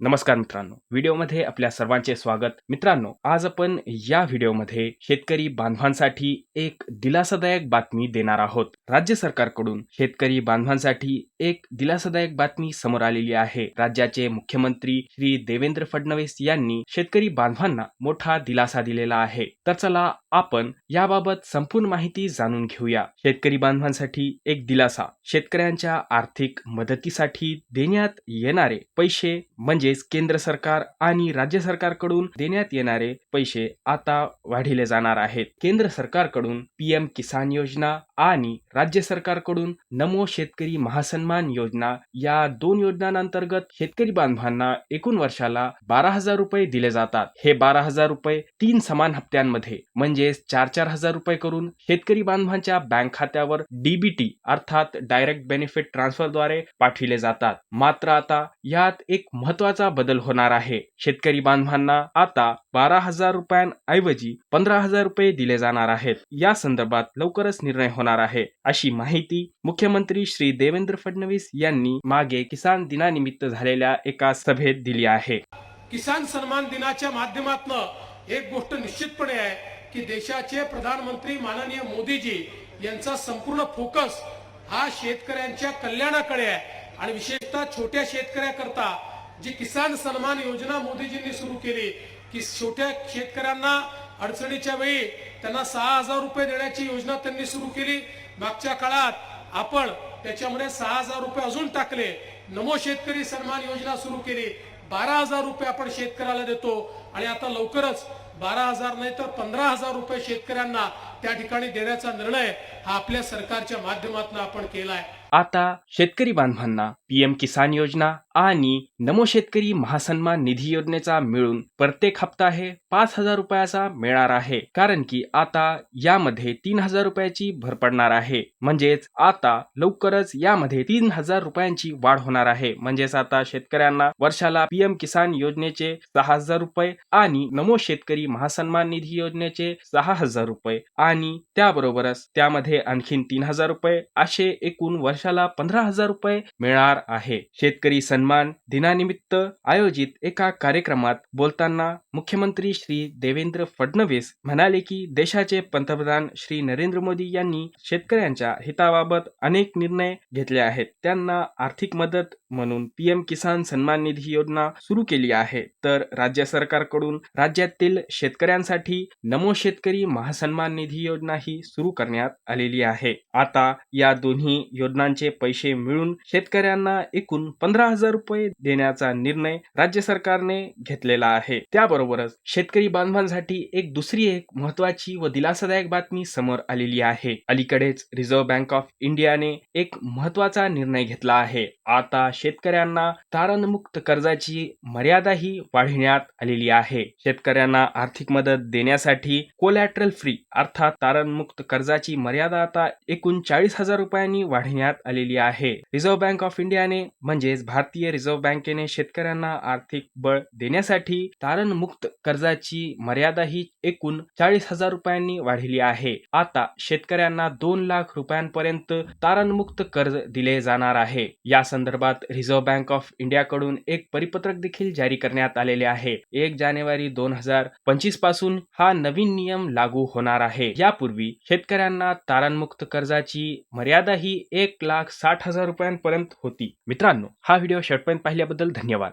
नमस्कार मित्रांनो. व्हिडिओमध्ये आपल्या सर्वांचे स्वागत. मित्रांनो आज आपण या व्हिडिओमध्ये शेतकरी बांधवांसाठी एक दिलासादायक बातमी देणार आहोत. राज्य सरकारकडून शेतकरी बांधवांसाठी एक दिलासादायक बातमी समोर आलेली आहे. राज्याचे मुख्यमंत्री श्री देवेंद्र फडणवीस यांनी शेतकरी बांधवांना मोठा दिलासा दिलेला आहे. तर चला आपण याबाबत संपूर्ण माहिती जाणून घेऊया. शेतकरी बांधवांसाठी एक दिलासा. शेतकऱ्यांच्या आर्थिक मदतीसाठी देण्यात येणारे पैसे म्हणजेच केंद्र सरकार आणि राज्य सरकारकडून देण्यात येणारे पैसे आता वाढिले जाणार आहेत. केंद्र सरकारकडून पीएम किसान योजना आणि राज्य सरकारकडून नमो शेतकरी महासन्मान योजना या दोन योजनांतर्गत शेतकरी बांधवांना एकूण वर्षाला बारा हजार रुपये दिले जातात. हे बारा हजार रुपये तीन समान हप्त्यांमध्ये म्हणजे म्हणजेच चार चार हजार रुपये करून शेतकरी बांधवांच्या बँक खात्यावर डीबीटी अर्थात डायरेक्ट बेनिफिट ट्रान्सफरद्वारे पाठविले जातात. मात्र आता यात एक महत्त्वाचा बदल होणार आहे. शेतकरी बांधवांना आता बारा हजार रुपयांऐवजी पंधरा हजार रुपये दिले जाणार आहेत. या संदर्भात लवकरच निर्णय होणार आहे. अशी माहिती मुख्यमंत्री श्री देवेंद्र फडणवीस यांनी मागे किसान दिनानिमित्त झालेल्या एका सभेत दिली आहे. किसान सन्मान दिनाच्या माध्यमातून एक गोष्ट निश्चितपणे आहे. की देशाचे प्रधानमंत्री माननीय मोदीजी यांचा संपूर्ण फोकस हा शेतकऱ्यांच्या कल्याणाकडे आहे. आणि विशेषतः छोट्या शेतकऱ्याकरता जी किसान सन्मान योजना मोदीजींनी सुरू केली की छोट्या शेतकऱ्यांना अडचणीच्या वेळी त्यांना सहा हजार रुपये देण्याची योजना त्यांनी सुरू केली. मागच्या काळात आपण त्याच्यामध्ये सहा हजार रुपये अजून टाकले. नमो शेतकरी सन्मान योजना सुरू केली. बारा हजार रुपये आपण शेतकऱ्याला देतो. आणि आता लवकरच बारा हजार नाही तर पंधरा हजार रुपये शेतकऱ्यांना त्या ठिकाणी देण्याचा निर्णय हा आपल्या सरकारच्या माध्यमातून आपण केलाय. आता शेतकरी बांधवांना पीएम किसान योजना आणि नमो शेतकरी महासन्मान निधी योजनेचा मिळून प्रत्येक हप्ता हे पाच हजार रुपयाचा मिळणार आहे. कारण की आता यामध्ये तीन हजार रुपयाची भर पडणार आहे. म्हणजेच आता लवकरच यामध्ये तीन हजार रुपयांची वाढ होणार आहे. म्हणजेच आता शेतकऱ्यांना वर्षाला पीएम किसान योजनेचे सहा हजार रुपये आणि नमो शेतकरी महासन्मान निधी योजनेचे सहा हजार रुपये आणि त्याबरोबरच त्यामध्ये आणखीन तीन हजार रुपये असे एकूण वर्षाला पंधरा हजार रुपये मिळणार आहे. शेतकरी सन्मान दिनानिमित्त आयोजित एका कार्यक्रमात बोलताना मुख्यमंत्री श्री देवेंद्र फडणवीस म्हणाले की देशाचे पंतप्रधान श्री नरेंद्र मोदी यांनी शेतकऱ्यांच्या हिताबाबत अनेक निर्णय घेतले आहेत. त्यांना आर्थिक मदत म्हणून पीएम किसान सन्मान निधी योजना सुरू केली आहे. तर राज्य सरकार सरकारकडून राज्यातील शेतकऱ्यांसाठी नमो शेतकरी महासन्मान निधी योजना ही सुरू करण्यात आलेली आहे. आता या दोन्ही योजनांचे पैसे मिळून शेतकऱ्यांना एकूण पंधरा हजार रुपये देण्याचा निर्णय राज्य सरकारने घेतलेला आहे. त्याबरोबरच शेतकरी बांधवांसाठी एक दुसरी एक महत्वाची व दिलासादायक बातमी समोर आलेली आहे. अलीकडेच रिझर्व्ह बँक ऑफ इंडियाने एक महत्त्वाचा निर्णय घेतला आहे. आता शेतकऱ्यांना तारणमुक्त कर्जाची मर्यादाही वाढविण्यात आलेली आहे. शेतकऱ्यांना आर्थिक मदत देण्यासाठी कोलॅटरल फ्री अर्थात तारणमुक्त कर्जाची मर्यादा आता एकूण चाळीस हजार रुपयांनी वाढविण्यात आलेली आहे. रिझर्व्ह बँक ऑफ इंडियाने म्हणजेच भारतीय रिझर्व्ह बँकेने शेतकऱ्यांना आर्थिक बळ देण्यासाठी तारणमुक्त कर्जाची मर्यादा ही एकूण चाळीस हजार रुपयांनी वाढली आहे. आता शेतकऱ्यांना दोन लाख रुपयांपर्यंत तारणमुक्त कर्ज दिले जाणार आहे. या संदर्भात रिझर्व्ह बँक ऑफ इंडियाकडून एक परिपत्रक देखील जारी करण्यात आलेले आहे. एक जानेवारी दोन हजार पंचवीसपासून हा नवीन नियम लागू होणार आहे. यापूर्वी शेतकऱ्यांना तारणमुक्त कर्जाची मर्यादा ही एक लाख साठ हजार रुपयांपर्यंत होती. मित्रांनो हा व्हिडिओ शेवटपर्यंत पाहिल्याबद्दल धन्यवाद.